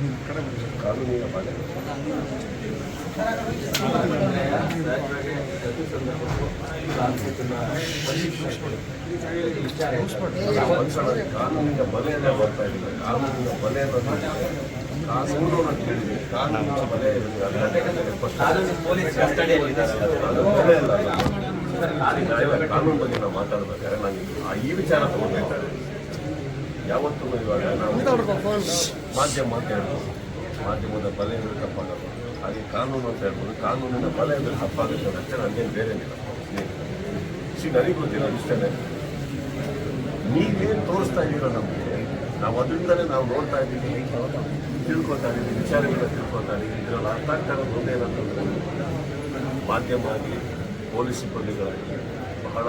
ಕಾನೂನಿನ ಬಲೆ ಕಾನೂನಿನ ಅಂತ ಬರ್ತಾ ಇಲ್ಲ ಕಾನೂನಿನ ಬಲೆ ಕಾನೂನು ಅಂತ ಹೇಳಿದ್ರೆ ಕಾನೂನಿನ ಬಲೆ ಕಾನೂನು ಬಗ್ಗೆ ನಾವು ಮಾತಾಡ್ಬೇಕಾದ್ರೆ ನಾನು ಈ ವಿಚಾರ ತಗೊಂಡಿದ್ದಾರೆ ಯಾವತ್ತೂ ಇವಾಗ ನಾವು ಮಾಧ್ಯಮ ಅಂತ ಹೇಳ್ಬೋದು. ಮಾಧ್ಯಮದ ಬಲೆ ಅಂದ್ರೆ ತಪ್ಪಾಗಲ್ಲ. ಹಾಗೆ ಕಾನೂನು ಅಂತ ಹೇಳ್ಬೋದು. ಕಾನೂನಿನ ಬಲೆ ಅಂದ್ರೆ ತಪ್ಪಾಗುತ್ತೆ ಅಷ್ಟೇ ನನಗೇನು ಬೇರೆ ಏನಿಲ್ಲ. ಸಿ ನನಗೆ ಗೊತ್ತಿಲ್ಲ ಇಷ್ಟೇ ನೀವೇನು ತೋರಿಸ್ತಾ ಇದ್ದೀರೋ ನಮಗೆ ನಾವು ಅದರಿಂದಲೇ ನಾವು ನೋಡ್ತಾ ಇದ್ದೀವಿ ತಿಳ್ಕೊತಾ ಇದ್ದೀವಿ ವಿಚಾರಗಳನ್ನ ತಿಳ್ಕೊತಾ ಇದ್ದೀವಿ. ಇದರಲ್ಲಿ ಅರ್ಥ ಆಗ್ತಾ ಇರೋದು ಮಾಧ್ಯಮ ಆಗಲಿ ಪೊಲೀಸ್ ಸಿಬ್ಬಂದಿಗಳಾಗಲಿ ಬಹಳ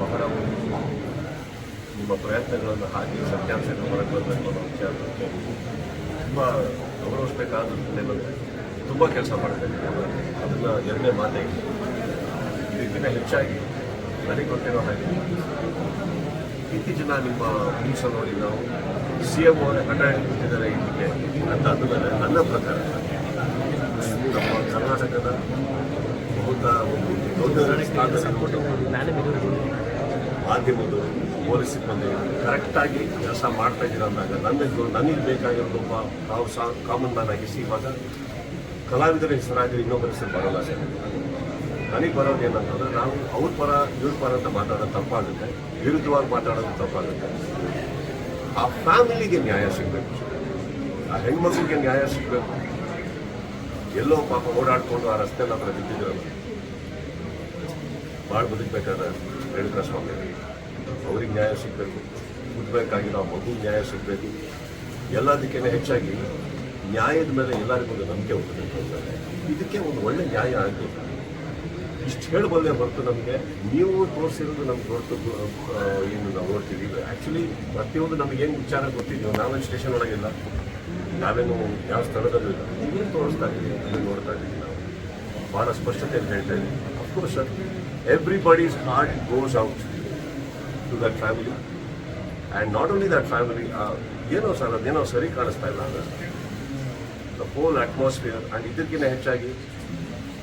ಬಹಳ ಒಂದು ನಿಮ್ಮ ಪ್ರಯತ್ನಗಳನ್ನು ಹಾಕಿ ಸತ್ಯಾಂಶಗಳು ಹೊರಗೆ ಬರಬೇಕು ಅನ್ನೋ ವಿಚಾರ ತುಂಬ ಗೌರವಿಸಬೇಕಾದ ಬಂದರೆ ತುಂಬ ಕೆಲಸ ಮಾಡ್ತಾ ಇದ್ದೀವಿ ಅದನ್ನು ಎರಡನೇ ಮಾತೇ. ಇದಕ್ಕಿಂತ ಹೆಚ್ಚಾಗಿ ನನಗೆ ಗೊತ್ತಿರೋ ಹಾಗೆ. ಇತ್ತೀಚಿನ ನಿಮ್ಮ ನ್ಯೂಸ್ ನೋಡಿ ನಾವು. ಸಿ ಎಂ ಅವರೇ ಹಠ ಹಿಡಿದಿದ್ದಾರೆ ಇದಕ್ಕೆ ಅಂತ ಅಂದಮೇಲೆ ನನ್ನ ಪ್ರಕಾರ ನಮ್ಮ ಕರ್ನಾಟಕದ ಬಹುತ ಒಂದು ದೊಡ್ಡ ಸ್ಥಾನದಲ್ಲಿ ಮಾಧ್ಯಮದ ಪೊಲೀಸ್ ಸಿಬ್ಬಂದಿ ಕರೆಕ್ಟಾಗಿ ಕೆಲಸ ಮಾಡ್ತಾ ಇದ್ದೀರ ಅಂದಾಗ ನನಗೆ ನನಗೆ ಬೇಕಾಗಿರೋದು ಒಬ್ಬ ನಾವು ಸಹ ಕಾಮನ್ ಮ್ಯಾನ್ ಆಗಿಸಿ ಇವಾಗ ಕಲಾವಿದರ ಹೆಸರಾಗಿ ಇನ್ನೊಬ್ಬರ ಹೆಸರು ಬರೋಲ್ಲ ಸರ್. ನನಗೆ ಬರೋದು ಏನಂತಂದ್ರೆ ನಾವು ಅವ್ರ ಪರ, ಇವ್ರ ಪರ ಅಂತ ಮಾತಾಡೋದು ತಪ್ಪಾಗುತ್ತೆ. ವಿರುದ್ಧವಾಗಿ ಮಾತಾಡೋದು ತಪ್ಪಾಗುತ್ತೆ. ಆ ಫ್ಯಾಮಿಲಿಗೆ ನ್ಯಾಯ ಸಿಗಬೇಕು. ಆ ಹೆಣ್ಮಕ್ಳಿಗೆ ನ್ಯಾಯ ಸಿಗಬೇಕು. ಎಲ್ಲೋ ಪಾಪ ಓಡಾಡ್ಕೊಂಡು ಆ ರಸ್ತೆಲ್ಲ ಹತ್ರ ಬಿದ್ದಿದ್ರಲ್ಲ ಭಾಳ ಬದುಕಬೇಕಾದ ರೇಣುಕಾ ಸ್ವಾಮಿ? ಅವ್ರಿಗೆ ನ್ಯಾಯ ಸಿಗಬೇಕು. ಹುಟ್ಟಬೇಕಾಗಿರೋ ಆ ಮಗು ನ್ಯಾಯ ಸಿಗಬೇಕು. ಎಲ್ಲದಕ್ಕೇ ಹೆಚ್ಚಾಗಿ ನ್ಯಾಯದ ಮೇಲೆ ಎಲ್ಲರಿಗೂ ಒಂದು ನಂಬಿಕೆ ಹುಟ್ಟಬೇಕು ಇದಕ್ಕೆ ಒಂದು ಒಳ್ಳೆ ನ್ಯಾಯ ಆಗಬೇಕು. ಇಷ್ಟು ಹೇಳಬಲ್ಲೆ ಹೊರತು ನಮಗೆ, ನೀವು ತೋರಿಸಿರೋದು ನಮ್ಗೆ ಹೊರತು ಏನು ನಾವು ನೋಡ್ತೀವಿ. ಆ್ಯಕ್ಚುಲಿ ಪ್ರತಿಯೊಂದು ನಮಗೇನು ವಿಚಾರ ಗೊತ್ತಿದೆಯೋ ನಾವೇನು ಸ್ಟೇಷನ್ ಒಳಗಿಲ್ಲ. ನಾವೇನು ಯಾವ ಸ್ಥಳದಲ್ಲೂ ಇಲ್ಲ. ನೀವೇನು ತೋರಿಸ್ತಾ ಇದ್ದೀವಿ ಅದನ್ನು ನೋಡ್ತಾ ಇದ್ದೀವಿ ನಾವು. ಭಾಳ ಸ್ಪಷ್ಟತೆಯಲ್ಲಿ ಹೇಳ್ತಾ ಇದ್ದೀವಿ of course sir everybody's heart goes out to that family and not only that family ಏನೋ ಸರ್, ಅದೇನೋ ಸರಿ ಕಾಣಿಸ್ತಾ ಇಲ್ಲ ಅಂದರೆ ದ ಹೋಲ್ ಅಟ್ಮಾಸ್ಫಿಯರ್ ಆ್ಯಂಡ್ ಇದಕ್ಕಿಂತ ಹೆಚ್ಚಾಗಿ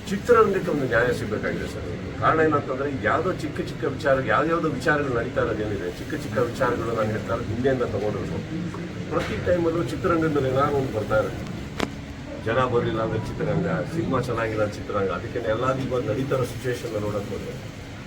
ಚಿತ್ರರಂಗಕ್ಕೆ ಒಂದು ನ್ಯಾಯ ಸಿಗಬೇಕಾಗಿದೆ ಸರ್. ಕಾರಣ ಏನಂತಂದರೆ ಯಾವುದೋ ಚಿಕ್ಕ ಚಿಕ್ಕ ವಿಚಾರ ಯಾವ್ದಾವುದೋ ವಿಚಾರಗಳು ನಡೀತಾ ಇರೋದೇನಿದೆ ಚಿಕ್ಕ ಚಿಕ್ಕ ವಿಚಾರಗಳು ನಾನು ಹೇಳ್ತಾ ಇರೋದು ಹಿಂದೆಯಿಂದ ತಗೊಂಡಿರೋದು ಪ್ರತಿ ಟೈಮಲ್ಲೂ ಚಿತ್ರರಂಗದಲ್ಲಿ ಏನಾದ್ರು ಒಂದು ಬರ್ತಾ ಇರುತ್ತೆ ಜನ ಬರಲಿಲ್ಲ ಅಂದ್ರೆ ಚಿತ್ರರಂಗ, ಸಿನಿಮಾ ಚೆನ್ನಾಗಿಲ್ಲ ಚಿತ್ರರಂಗ. ಅದಕ್ಕೆ ಎಲ್ಲಾದ್ರೂ ಇವಾಗ ನಡೀತಾ ಇರೋ ಸಿಚುವೇಶನ್ ನೋಡೋಕೆ ಹೋದ್ರೆ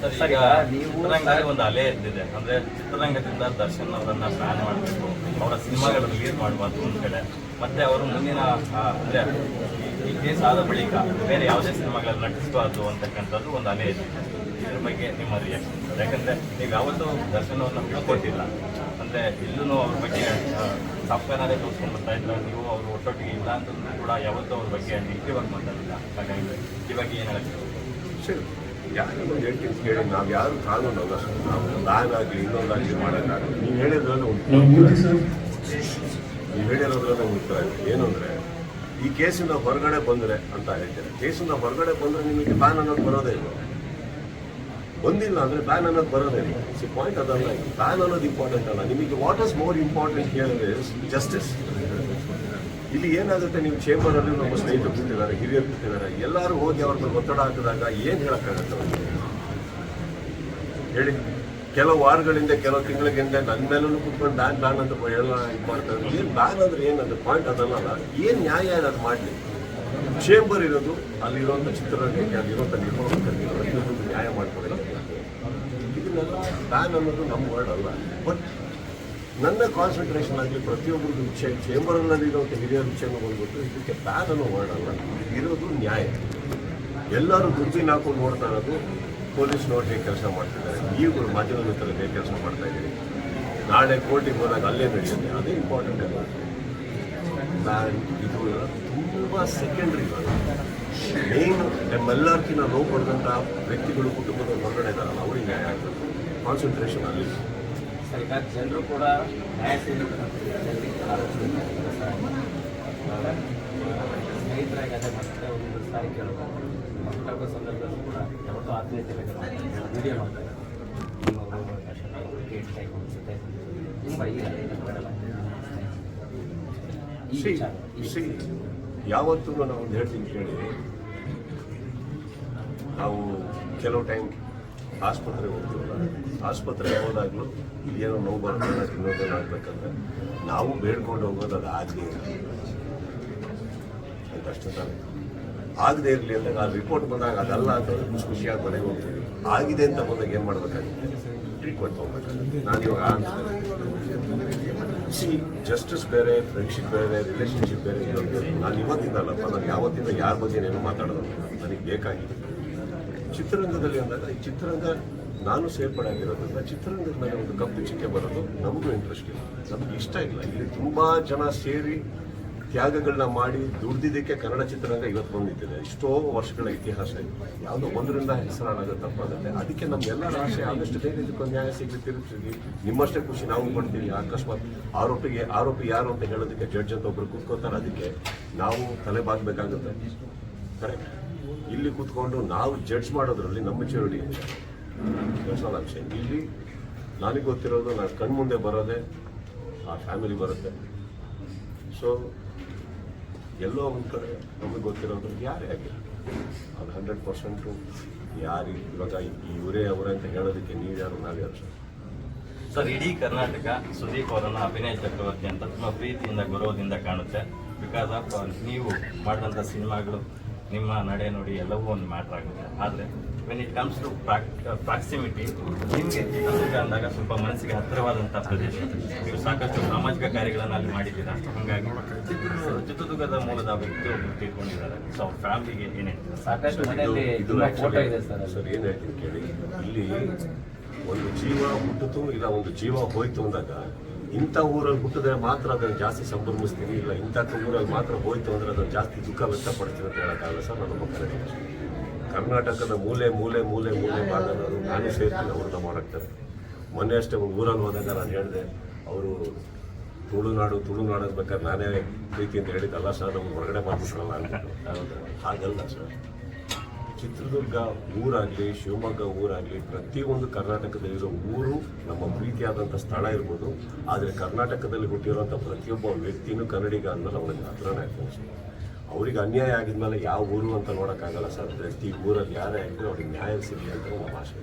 ಸರ್ ಈಗ ಚಿತ್ರರಂಗದಲ್ಲಿ ಒಂದು ಅಲೆ ಎದ್ದಿದೆ ಅಂದ್ರೆ ಚಿತ್ರರಂಗದಿಂದ ದರ್ಶನ್ ಅವರನ್ನ ಬ್ಯಾನ್ ಮಾಡಬೇಕು ಅವರ ಸಿನಿಮಾಗಳು ರಿಲೀಸ್ ಮಾಡಬಾರ್ದು ಒಂದ್ ಕಡೆ ಮತ್ತೆ ಅವರು ಮುಂದಿನ ಅಂದ್ರೆ ಈ ಕೇಸ್ ಆದ ಬಳಿಕ ಬೇರೆ ಯಾವುದೇ ಸಿನಿಮಾಗಳಲ್ಲಿ ನಟಿಸಬಾರ್ದು ಅಂತಕ್ಕಂಥದ್ದು ಒಂದು ಅಲೆ ಇದೆ. ಇದ್ರ ಬಗ್ಗೆ ನಿಮ್ಮ ರಿಯಾಕ್ಷನ್ ಯಾಕಂದ್ರೆ ನೀವು ಯಾವತ್ತೂ ದರ್ಶನ್ ಅವ್ರನ್ನ ಬಿಡ್ಕೊಟ್ಟಿಲ್ಲ ಅಂದ್ರೆ ಇಲ್ಲೂ ಅವ್ರ ಬಗ್ಗೆ ಸಾಫ್ಟ್ವೇರ್ನಲ್ಲೇ ತೋರಿಸ್ಕೊಂಡು ಬರ್ತಾ ಇದ್ರೆ. ನೀವು ಅವರು ಒಟ್ಟೊಟ್ಟಿಗೆ ಇಲ್ಲ ಅಂತಂದ್ರೂ ಕೂಡ ಯಾವತ್ತೂ ಅವ್ರ ಬಗ್ಗೆ ನೆಗೆಟಿವ್ ಆಗಿ ಮಾತಾಡಿಲ್ಲ ಹಾಗಾಗಿ ಇವಾಗ ಏನು ಹೇಳಕ್ಕೆ ಸರಿ ಯಾರು ಒಂದು ಹೇಳ್ತೀನಿ ಕೇಳಿ ನಾವು ಯಾರು ಕಾನೂನು ಅಲ್ಲ ನಾವು ಬ್ಯಾನ್ ಆಗಲಿ ಇನ್ನೊಂದಾಗಲಿ ಮಾಡೋಕ್ಕಾಗಲ್ಲ. ನೀವು ಹೇಳಿದ್ರಲ್ಲಿ ನೀವು ಹೇಳಿರೋದ್ರಲ್ಲಿ ಉತ್ತರ ಏನು ಅಂದರೆ ಈ ಕೇಸಿಂದ ಹೊರಗಡೆ ಬಂದರೆ ಅಂತ ಹೇಳ್ತಾರೆ. ಕೇಸಿಂದ ಹೊರಗಡೆ ಬಂದರೆ ನಿಮಗೆ ಬ್ಯಾನ್ ಅನ್ನೋದು ಬರೋದೇ ಇಲ್ಲ. ಬಂದಿಲ್ಲ ಅಂದರೆ ಬ್ಯಾನ್ ಅನ್ನೋದು ಬರೋದೇ ಇಲ್ಲ. ಸಿ ಪಾಯಿಂಟ್ ಅದಲ್ಲ ಬ್ಯಾನ್ ಅನ್ನೋದು ಇಂಪಾರ್ಟೆಂಟ್ ಅಲ್ಲ. ನಿಮಗೆ ವಾಟ್ ಇಸ್ ಮೋರ್ ಇಂಪಾರ್ಟೆಂಟ್ ಹೇಳಿದ್ರೆ ಜಸ್ಟಿಸ್ ಇಲ್ಲಿ ಏನಾಗುತ್ತೆ, ನೀವು ಚೇಂಬರಲ್ಲಿ ನಮ್ಮ ಸ್ನೇಹಿತರು ಕೂತಿದ್ದಾರೆ, ಹಿರಿಯರು ಕೂತಿದ್ದಾರೆ, ಎಲ್ಲರೂ ಹೋಗಿ ಅವ್ರ ಮೇಲೆ ಒತ್ತಡ ಹಾಕಿದಾಗ ಏನು ಹೇಳೋಕ್ಕಾಗತ್ತೆ ಹೇಳಿ. ಕೆಲವು ವಾರಗಳಿಂದ, ಕೆಲವು ತಿಂಗಳಿಂದ ನನ್ನ ಮೇಲೂ ಕುತ್ಕೊಂಡು ಬ್ಯಾನ್ ಬ್ಯಾನ್ ಅಂತ ಎಲ್ಲ ಇದು ಮಾಡ್ತಾರೆ ಏನು ಬ್ಯಾನ್ ಅಂದ್ರೆ ಏನಂದ್ರೆ ಪಾಯಿಂಟ್ ಅದಲ್ಲ ಏನು ನ್ಯಾಯ ಅದು ಮಾಡಲಿ. ಚೇಂಬರ್ ಇರೋದು ಅಲ್ಲಿರುವಂಥ ಚಿತ್ರರಂಗಕ್ಕೆ ಅಲ್ಲಿರುವಂಥ ನಿರ್ಮಾಣ ನ್ಯಾಯ ಮಾಡ್ಕೊಡೋದು. ಇದನ್ನೆಲ್ಲ ಬ್ಯಾನ್ ಅನ್ನೋದು ನಮ್ಮ ವರ್ಡ್ ಅಲ್ಲ. ಬಟ್ ನನ್ನ ಕಾನ್ಸಂಟ್ರೇಷನ್ ಆಗಲಿ ಪ್ರತಿಯೊಬ್ಬರದ್ದು ವಿಷಯ ಚೇಂಬರ್ನಲ್ಲಿ ಇರುವಂಥ ಹಿರಿಯ ವಿಷಯನೂ ಬಂದ್ಬಿಟ್ಟು ಇದಕ್ಕೆ ಬ್ಯಾನ್ ಅನ್ನೋ ವರ್ಡ್ ಅಲ್ಲ. ಇರೋದು ನ್ಯಾಯ. ಎಲ್ಲರೂ ದುಡ್ಡಿನ ಹಾಕೊಂಡು ನೋಡ್ತಾ ಇರೋದು ಪೊಲೀಸ್ ಹೇಗೆ ಕೆಲಸ ಮಾಡ್ತಿದ್ದಾರೆ. ಈಗಲೂ ಮಾಧ್ಯಮದ ಮಿತ್ರರು ಹೇಗೆ ಕೆಲಸ ಮಾಡ್ತಾ ಇದ್ದೀರಿ? ನಾಳೆ ಕೋರ್ಟಿಗೆ ಹೋದಾಗ ಅಲ್ಲೇ ನಡೆಯುತ್ತೆ. ಅದೇ ಇಂಪಾರ್ಟೆಂಟ್ ಅಲ್ಲ ಇದು ತುಂಬ ಸೆಕೆಂಡ್ರಿ ಮೇನ್ ನಮ್ಮೆಲ್ಲರಿಗಿಂತ ನೋವು ಪಡೆದಂಥ ವ್ಯಕ್ತಿಗಳು ಕುಟುಂಬದ ಹೊರಗಡೆ ಇದ್ದಾರಲ್ಲ, ಅವ್ರಿಗೆ ನ್ಯಾಯ ಕಾನ್ಸಂಟ್ರೇಷನ್ ಅಲ್ಲಿ. ಸರ್ ಈಗ ಜನರು ಕೂಡ ನ್ಯಾಯ ಆಲೋಚನೆ ಸ್ನೇಹಿತರಾಗಿ ಅದೇ ಮತ್ತೆ ಒಂದು ಸಾರಿ ಕೇಳೋದು ಮಕ್ಕಳ ಸಂದರ್ಭದಲ್ಲೂ ಕೂಡ ಯಾವತ್ತೂ ಆತ್ಮೀಯತೆ ವಿಡಿಯೋ ಮಾಡ್ತಾರೆ ತುಂಬ ಈಗ ಯಾವತ್ತೂ ನಾವು ಒಂದು ಹೇಳ್ತೀನಿ ಕೇಳಿ. ನಾವು ಕೆಲವು ಟೈಮ್ ಆಸ್ಪತ್ರೆಗೆ ಹೋಗ್ತೀವಲ್ಲ? ಆಸ್ಪತ್ರೆಗೆ ಹೋದಾಗಲೂ ಏನೋ ನೋವು ಬರುತ್ತೆ ಇನ್ನೊಂದೇನು ಆಗ್ಬೇಕಂದ್ರೆ ನಾವು ಬೇಡ್ಕೊಂಡು ಹೋಗೋದು ಅದು ಆಗಲಿ ಇರಲಿ. ಅಷ್ಟೇ ತಾನೆ. ಆಗದೆ ಇರಲಿ ಅಂದಾಗ ಆ ರಿಪೋರ್ಟ್ ಬಂದಾಗ ಅದಲ್ಲ ಅಂತ ಖುಷಿ ಖುಷಿಯಾಗಿ ಮನೆಗೆ ಹೋಗ್ತೀವಿ. ಆಗಿದೆ ಅಂತ ಬಂದಾಗ ಏನು ಮಾಡ್ಬೇಕಾಗುತ್ತೆ? ಟ್ರೀಟ್ಮೆಂಟ್ ತೊಗೊಬೇಕಾಗುತ್ತೆ. ನಾನು ಇವಾಗ ಸಿ ಜಸ್ಟಿಸ್ ಬೇರೆ ಫ್ರೆಂಡ್ಶಿಪ್ ಬೇರೆ ರಿಲೇಷನ್ಶಿಪ್ ಬೇರೆ ನಾನು ಇವತ್ತಿದ್ದಲ್ಲಪ್ಪ ನಾನು ಯಾವತ್ತಿಂದ, ಯಾರ ಬಗ್ಗೆ ಏನು ಮಾತಾಡೋದು ನನಗೆ ಬೇಕಾಗಿದೆ. ಚಿತ್ರರಂಗದಲ್ಲಿ ಅಂದಾಗ, ಈ ಚಿತ್ರರಂಗ ನಾನು ಸೇರ್ಪಡೆ ಆಗಿರೋದ್ರಿಂದ ಚಿತ್ರರಂಗದ ಮೇಲೆ ಒಂದು ಕಪ್ಪು ಚಿಕ್ಕೆ ಬರೋದು ನಮಗೂ ಇಂಟ್ರೆಸ್ಟ್ ಇಲ್ಲ. ನಮಗೆ ಇಷ್ಟ ಇಲ್ಲ. ಇಲ್ಲಿ ತುಂಬ ಜನ ಸೇರಿ ತ್ಯಾಗಗಳನ್ನ ಮಾಡಿ ದುಡ್ದಿದ್ದಕ್ಕೆ ಕನ್ನಡ ಚಿತ್ರರಂಗ ಇವತ್ತು ಬಂದಿದ್ದಿದೆ ಎಷ್ಟೋ ವರ್ಷಗಳ ಇತಿಹಾಸ ಇದೆ. ಯಾವುದೋ ಒಂದರಿಂದ ಹೆಸರಾಗೋ ತಪ್ಪಾಗುತ್ತೆ ಅದಕ್ಕೆ ನಮ್ಗೆಲ್ಲರ ಆಸೆ, ಆದಷ್ಟು ಬೇಗ ಇದಕ್ಕೊಂದು ನ್ಯಾಯ ಸಿಗಲಿ ತಿರುಗಿಸಿ ನಿಮ್ಮಷ್ಟೇ ಖುಷಿ ನಾವು ಪಡ್ತೀವಿ ಅಕಸ್ಮಾತ್ ಆರೋಪಿಗೆ, ಆರೋಪಿ ಯಾರು? ಅಂತ ಹೇಳೋದಕ್ಕೆ ಜಡ್ಜ್ ಅಂತ ಒಬ್ರು ಕೂತ್ಕೋತಾರೆ ಅದಕ್ಕೆ ನಾವು ತಲೆ ಬಾಗಬೇಕಾಗುತ್ತೆ. ಕರೆಕ್ಟ್ ಇಲ್ಲಿ ಕೂತ್ಕೊಂಡು ನಾವು ಜಡ್ಜ್ ಮಾಡೋದ್ರಲ್ಲಿ ನಮ್ಮ ಮೆಚುರಿಟಿ ವಿಷಯ ಇಲ್ಲಿ ನನಗೆ ಗೊತ್ತಿರೋದು ನಾನು ಕಣ್ಮುಂದೆ ಬರೋದೇ ಆ ಫ್ಯಾಮಿಲಿ ಬರುತ್ತೆ. ಸೊ ಎಲ್ಲೋ ಒಂದು ಕಡೆ ನಮಗೆ ಗೊತ್ತಿರೋದು ಯಾರೇ ಆಗಿಲ್ಲ ಅದು ಹಂಡ್ರೆಡ್ ಪರ್ಸೆಂಟು ಯಾರು ಇವಾಗ ಇವರೇ ಅವರೇ ಅಂತ ಹೇಳೋದಕ್ಕೆ ನೀವು ಯಾರು, ನಾವು ಯಾರು? ಸರ್ ಸರ್ ಇಡೀ ಕರ್ನಾಟಕ ಸುದೀಪ್ ಅವರನ್ನು ಅಭಿನಯ ಚಕ್ರವರ್ತಿ ಅಂತ ತುಂಬ ಪ್ರೀತಿಯಿಂದ, ಗೌರವದಿಂದ ಕಾಣುತ್ತೆ. ಬಿಕಾಸ್ ಆಫ್ ನೀವು ಮಾಡಿದಂಥ ಸಿನಿಮಾಗಳು, ನಿಮ್ಮ ನಡೆ ನೋಡಿ ಎಲ್ಲವೂ ಒಂದು ಮ್ಯಾಟ್ರ್ ಆಗುತ್ತೆ. ಆದರೆ when it comes to proximity ನಿಮಗೆ ಚಿತ್ರದುರ್ಗ ಅಂದಾಗ ಸ್ವಲ್ಪ ಮನಸ್ಸಿಗೆ ಹತ್ತಿರವಾದಂಥ ಪ್ರದೇಶ ನೀವು ಸಾಕಷ್ಟು ಸಾಮಾಜಿಕ ಕಾರ್ಯಗಳನ್ನು ಅಲ್ಲಿ ಮಾಡಿದ್ದೀರಾ? ಹಾಗಾಗಿ ಚಿತ್ರದುರ್ಗ- ಚಿತ್ರದುರ್ಗದ ಮೂಲದ ವ್ಯಕ್ತಿ ಒಬ್ಬರು ತೀರ್ಕೊಂಡಿದ್ದಾರೆ ಸೊ ಅವ್ರ ಫ್ಯಾಮಿಲಿಗೆ ಏನೇನು ಸಾಕಷ್ಟು ಮನೆಯಲ್ಲಿ ಇದು ತುಂಬ actually- ಫೋಟೋ ಇದೆ ಸರ್ ಸರ್ ಏನು ಹೇಳ್ತೀನಿ ಕೇಳಿ. ಇಲ್ಲಿ ಒಂದು ಜೀವ ಹುಟ್ಟಿತು ಇಲ್ಲ ಒಂದು ಜೀವ ಹೋಯ್ತು ಅಂದಾಗ ಇಂಥ ಊರಲ್ಲಿ ಹುಟ್ಟಿದ್ರೆ ಮಾತ್ರ ಅದನ್ನು ಜಾಸ್ತಿ ಸಂಭ್ರಮಿಸ್ತೀನಿ ಇಲ್ಲ ಇಂಥ ಊರಲ್ಲಿ ಮಾತ್ರ ಹೋಯ್ತು ಅಂದರೆ ಅದನ್ನು ಜಾಸ್ತಿ ದುಃಖ ವ್ಯಕ್ತಪಡಿಸ್ತೀನಿ ಅಂತ ಹೇಳೋಕ್ಕಾಗಲ್ಲ ಸರ್ ನನ್ನ ಕನ್ನಡ ಕರ್ನಾಟಕದ ಮೂಲೆ ಮೂಲೆ ಮೂಲೆ ಮೂಲೆ ಭಾಗದವರು ನಾನು ಸೇರ್ತೀನಿ ಅವ್ರನ್ನ ಮಾಡಾಕ್ತಾರೆ ಮೊನ್ನೆ ಅಷ್ಟೇ ಒಂದು ಊರಲ್ಲಿ ಹೋದಾಗ ನಾನು ಹೇಳಿದೆ, ಅವರು ತುಳುನಾಡು ತುಳುನಾಡು ಬೇಕಾದ್ರೆ ನಾನೇ ಪ್ರೀತಿ ಅಂತ ಹೇಳಿದ್ದಲ್ಲ ಸರ್, ನಮ್ಗೆ ಹೊರಗಡೆ ಮಾತಿಸ್ಕೊಳ್ಳಲ್ಲ ಅಂತ ಹಾಗಲ್ಲ ಸರ್. ಚಿತ್ರದುರ್ಗ ಊರಾಗಲಿ, ಶಿವಮೊಗ್ಗ ಊರಾಗಲಿ, ಪ್ರತಿಯೊಂದು ಕರ್ನಾಟಕದಲ್ಲಿರೋ ಊರು ನಮ್ಮ ಪ್ರೀತಿಯಾದಂಥ ಸ್ಥಳ ಇರ್ಬೋದು. ಆದರೆ ಕರ್ನಾಟಕದಲ್ಲಿ ಹುಟ್ಟಿರುವಂಥ ಪ್ರತಿಯೊಬ್ಬ ವ್ಯಕ್ತಿನೂ ಕನ್ನಡಿಗ ಅನ್ನೋದು ಅವನಿಗೆ ಹತ್ರನೇ ಆಗ್ತದೆ ಅವ್ರಿಗೆ ಅನ್ಯಾಯ ಆಗಿದ್ಮೇಲೆ ಯಾವ ಊರು ಅಂತ ನೋಡೋಕ್ಕಾಗಲ್ಲ ಸರ್. ಪ್ರತಿ ಊರಲ್ಲಿ ಯಾರೇ ಆಗಿದ್ರು ಅವ್ರಿಗೆ ನ್ಯಾಯ ಸಿಗಲಿ ಅಂತ ನಮ್ಮ ಆಸೆ.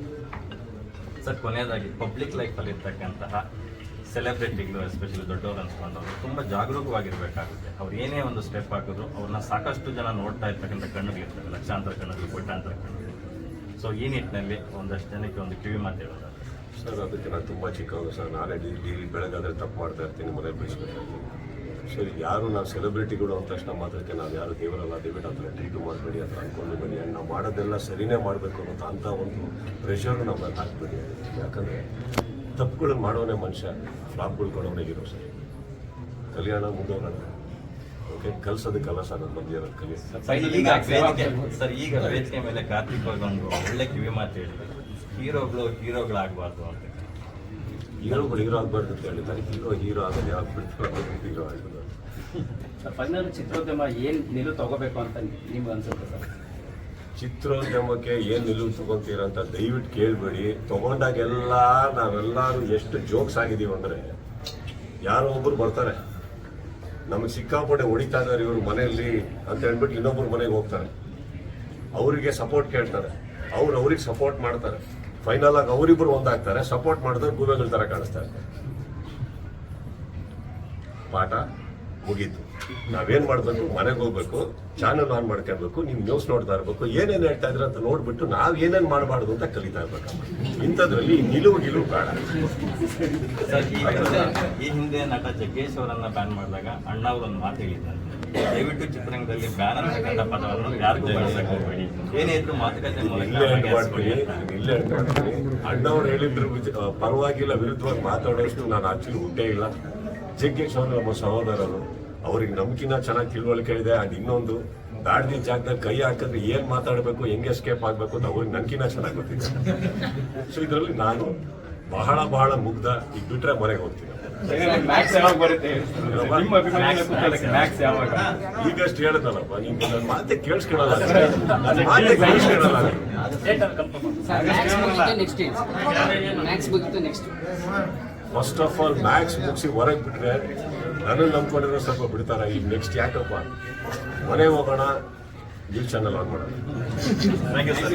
ಸರ್ ಕೊನೆಯದಾಗಿ ಪಬ್ಲಿಕ್ ಲೈಫಲ್ಲಿ ಇರ್ತಕ್ಕಂತಹ ಸೆಲೆಬ್ರಿಟಿಗಳು ಎಸ್ಪೆಷಲಿ ದೊಡ್ಡವರು ಅನ್ಸ್ಕೊಂಡವರು ತುಂಬ ಜಾಗರೂಕವಾಗಿರಬೇಕಾಗುತ್ತೆ. ಅವ್ರು ಏನೇ ಒಂದು ಸ್ಟೆಪ್ ಹಾಕಿದ್ರು ಅವ್ರನ್ನ ಸಾಕಷ್ಟು ಜನ ನೋಡ್ತಾ ಇರ್ತಕ್ಕಂಥ ಕಣ್ಣುಗಳಿರ್ತವೆ ಲಕ್ಷಾಂತರ ಕಣ್ಣುಗಳು ಕೋಟ್ಯಾಂತರ ಕಣ್ಣುಗಳು. ಸೊ ಈ ನಿಟ್ಟಿನಲ್ಲಿ ಒಂದಷ್ಟು ಜನಕ್ಕೆ ಒಂದು ಕಿವಿ ಮಾತು ಹೇಳೋದಾದ್ರೆ. ಸರ್ ಅದಕ್ಕೆ ನಾನು ತುಂಬ ಚಿಕ್ಕವರು ಸರ್. ನಾನೇ ಡೀಲಿ ಬೆಳಗಾದ್ರೆ ತಪ್ಪು ಮಾಡ್ತಾ ಇರ್ತೀನಿ ಮನೇಲಿ ಬಿಡಿಸ್ಕೊತಾ ಸರ್ ಯಾರು ನಾವು ಸೆಲೆಬ್ರಿಟಿಗಳು ಅಂದ ತಕ್ಷಣ ಮಾತ್ರಕ್ಕೆ ನಾವು ಯಾರು ದೇವರಲ್ಲ ದಯವಿಟ್ಟು ಆ ಥರ ಟ್ರೀಟು ಮಾಡಬೇಡಿ ಅಂತ ಅಂದ್ಕೊಂಡು ಬನ್ನಿ. ಆ್ಯಂಡ್ ನಾವು ಮಾಡೋದೆಲ್ಲ ಸರಿನೇ ಮಾಡಬೇಕು ಅನ್ನೋ ಅಂಥ ಒಂದು ಪ್ರೆಷರ್ ನಮ್ಮ ಹಾಕ್ಬೇಡಿ. ಯಾಕಂದರೆ ತಪ್ಪುಗಳು ಮಾಡೋನೇ ಮನುಷ್ಯ ಫ್ಲಾಪ್ಗಳು ಕೊಡೋನೇ ಇರೋ ಸರ್. ಕಲ್ಯಾಣ ಮುಂದೋಗೋಣ ಓಕೆ ಕಲ್ಸೋದಕ್ಕಲ್ಲ ಸರ್ ನನ್ನ ಬಂದಿರೋದು ಕಲಿಯೋದು ಈಗ ಸರ್ ಈಗ ವೇದಿಕೆ ಮೇಲೆ ಕಾರ್ತಿಕ್ ಒಂದು ಒಳ್ಳೆ ಕಿವಿ ಮಾತು ಹೇಳಿದ್ರು. ಹೀರೋಗಳು ಹೀರೋಗಳಾಗಬಾರ್ದು ಅಂತ. ಹೀರೋಗಳು ಹೀರೋ ಆಗಬಾರ್ದು ಅಂತ ಹೇಳಿದ್ದಾರೆ. ಹೀರೋ ಹೀರೋ ಆಗಲಿ ಆಗ್ಬಿಡ್ತು ಹೀರೋ ಆಗಿದ್ದಾರೆ ಫೈನಲ್ ಚಿತ್ರೋದ್ಯಮ ಏನು ನಿಲು ತಗೋಬೇಕು ಅಂತ ನಿಮ್ಗೆ ಅನ್ಸುತ್ತೆ ಸರ್? ಚಿತ್ರೋದ್ಯಮಕ್ಕೆ ಏನು ನಿಲುವು ತಗೋತೀರ ಅಂತ ದಯವಿಟ್ಟು ಕೇಳಬೇಡಿ. ತಗೊಂಡಾಗೆಲ್ಲ ನಾವೆಲ್ಲರೂ ಎಷ್ಟು ಜೋಕ್ಸ್ ಆಗಿದ್ದೀವಿ ಅಂದರೆ ಯಾರೋ ಒಬ್ಬರು ಬರ್ತಾರೆ. ನಮಗೆ ಸಿಕ್ಕಾಪಟ್ಟೆ ಹೊಡಿತಾ ಇದ್ದಾರೆ ಇವ್ರ ಮನೆಯಲ್ಲಿ ಅಂತ ಹೇಳ್ಬಿಟ್ಟು ಇನ್ನೊಬ್ಬರು ಮನೆಗೆ ಹೋಗ್ತಾರೆ. ಅವರಿಗೆ ಸಪೋರ್ಟ್ ಕೇಳ್ತಾರೆ. ಅವ್ರು ಅವ್ರಿಗೆ ಸಪೋರ್ಟ್ ಮಾಡ್ತಾರೆ. ಫೈನಲ್ ಆಗಿ ಅವರಿಬ್ಬರು ಒಂದಾಗ್ತಾರೆ ಸಪೋರ್ಟ್ ಮಾಡಿದ್ರೆ ಗೂಬೆಗಳ ಥರ ಕಾಣಿಸ್ತಾರೆ ಪಾಠ ಮುಗೀತು. ನಾವೇನ್ ಮಾಡ್ಬೇಕು? ಮನೆಗೆ ಹೋಗ್ಬೇಕು ಚಾನಲ್ ಆನ್ ಮಾಡ್ಕೊಳ್ಬೇಕು, ನೀವು ನ್ಯೂಸ್ ನೋಡ್ತಾ ಇರ್ಬೇಕು, ಏನೇನ್ ಹೇಳ್ತಾ ಇದ್ರೆ ಅಂತ ನೋಡ್ಬಿಟ್ಟು ನಾವ್ ಏನೇನ್ ಮಾಡಬಾರ್ದು ಅಂತ ಕಲಿತಾ ಇರ್ಬೇಕು. ಇಂಥದ್ರಲ್ಲಿ ನಿಲುವು ಗಿಲುವು ಬೇಡ. ಈ ಹಿಂದೆ ನಟ ಜಗ್ಗೇಶ್ ಅವರನ್ನ ಬ್ಯಾನ್ ಮಾಡಿದಾಗ ಅಣ್ಣ ಒಂದು ಮಾತು ಹೇಳಿದ್ದಾರೆ ದಯವಿಟ್ಟು ಚಿತ್ರರಂಗದಲ್ಲಿ ಬ್ಯಾನರ್ ಅಂತಕ್ಕಂಥ ಪದವನ್ನು ಯಾರಿಗೂ ಬಳಸಕ್ಕೆ ಹೋಗಬೇಡಿ ಏನೇ ಇದ್ರು ಮಾತುಕತೆ ಮೂಲಕ ಅಣ್ಣವ್ರು ಹೇಳಿದ್ರು ಪರವಾಗಿಲ್ಲ ವಿರುದ್ಧವಾಗಿ ಮಾತಾಡೋಷ್ಟು ನಾನು ಆಕ್ಚುಲಿ ಹುಟ್ಟೇ ಇಲ್ಲ. ಜಗ್ಗೇಶ್ ಅವರು ನಮ್ಮ ಸಹೋದರರು ಅವ್ರಿಗೆ ನಮ್ಕಿನ್ನ ಚೆನ್ನಾಗಿ ತಿಳುವಳಿಕೆ ಇದೆ. ಅದು ಇನ್ನೊಂದು ಬ್ಯಾಡ್ದಿ ಜಾಗದಲ್ಲಿ ಕೈ ಹಾಕಿದ್ರೆ ಏನ್ ಮಾತಾಡಬೇಕು ಹೆಂಗೆ ಎಸ್ಕೇಪ್ ಆಗಬೇಕು ಅಂತ ಅವ್ರಿಗೆ ನನ್ಕಿನ್ನ ಚೆನ್ನಾಗಿ ಗೊತ್ತಿದೆ. ಸೊ ಇದರಲ್ಲಿ ನಾನು ಬಹಳ ಬಹಳ ಮುಗ್ಧ. ಈಗ ಬಿಟ್ರೆ ಮನೆಗೆ ಹೋಗ್ತೀನಿ. ಮ್ಯಾಕ್ಸ್ ಯಾವಾಗ ಬರುತ್ತೆ? ನಿಮ್ಮ ಮ್ಯಾಕ್ಸ್ ಯಾವಾಗ? ಈಗಷ್ಟು ಈಗ ನನ್ನ ಮಾತೆ ಕೇಳಿಸ್ಕೊಳ್ಳಲ್ಲ ನನ್ನ ಮಾತೆ ಫಸ್ಟ್ ಆಫ್ ಆಲ್ ಮ್ಯಾಕ್ಸ್ ಮುಗಿಸಿ ಹೊರಗೆ ಬಿಟ್ರೆ ನನ್ನ ನಂಬ್ಕೊಂಡಿರೋ ಸ್ವಲ್ಪ ಬಿಡ್ತಾರ? ಈಗ ನೆಕ್ಸ್ಟ್ ಯಾಕಪ್ಪ? ಮನೆ ಹೋಗೋಣ ನ್ಯೂಸ್ ಚಾನಲ್ ಆನ್ ಮಾಡೋಣ. Thank you sir